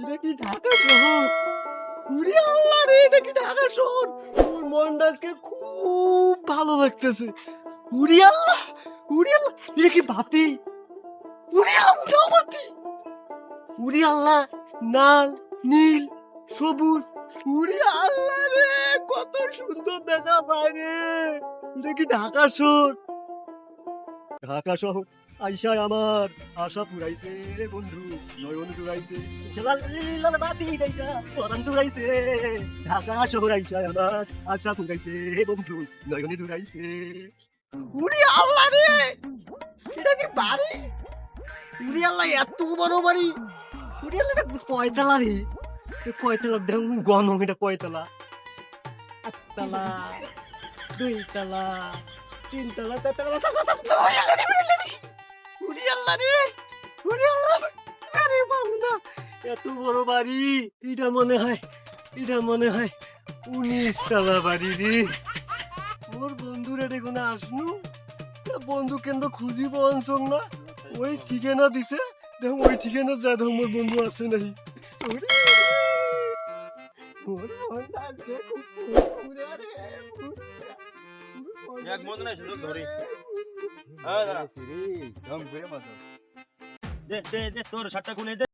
এটা ঢাকা শহর। উরি আল্লাহ রে এটা ঢাকা শহর। ওর মনটা খুব ভালো লাগতেছে। উরি আল্লাহ উরি আল্লাহ এটা কি বাতি? উরি আল্লাহ বাতি। উরি আল্লাহ, লাল, নীল, সবুজ। উরি আল্লাহ রে, কত সুন্দর দেখা পায় রে। কি ঢাকা শহর। ঢাকা শহর আইসায় আমার আশা পুরাইছে রে বন্ধু, নয়ন জুড়াইছে। লাল বাতি দেখা পরান জুড়াইছে। ঢাকা শহর আইসায় আমার আশা পুরাইছে রে বন্ধু, নয়ন জুড়াইছে। উরি আল্লাহ রে! এটা কি বাড়ি? উরি আল্লাহ, এত বড় বাড়ি। উরি আল্লাহ কয়তলা রে? কয়তলা দেখুন গণ এটা কয়তলা? একতলা, দুইতলা, তিনতলা, চারতলা উরি আল্লাহ রে উরি আল্লাহ। আরে বান্দা এত বড় বাড়ি এটা মনে হয় এটা মনে হয় উনিশ তলা বাড়ি রে। মোর বন্ধুরা দেখুন আসনু বন্ধু কেন্দ্র খুঁজিব অনসং না? ওই ঠিকানা দিছে দেখো ওই ঠিকানা যা দেখো মোর বন্ধু আছে ওরে, মোর মনটা আজকে এক মন নাই শুধু ধরি। হ্যাঁ, দাঁড়া। দে দে দে তোর শার্টটা খুলে দে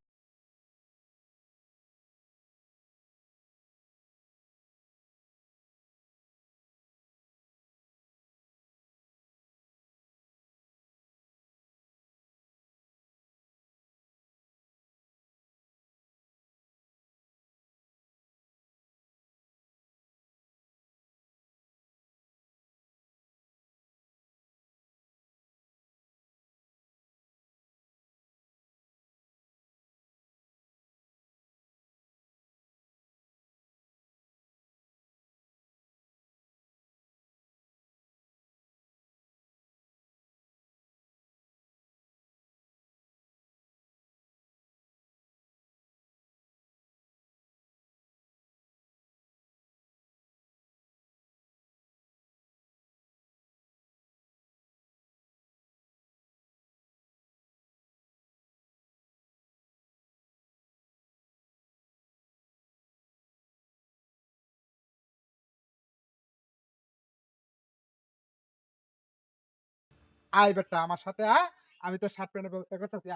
আয় বেটা আমার সাথে আয় আমি তো শার্ট ব্যবস্থা করতেছি।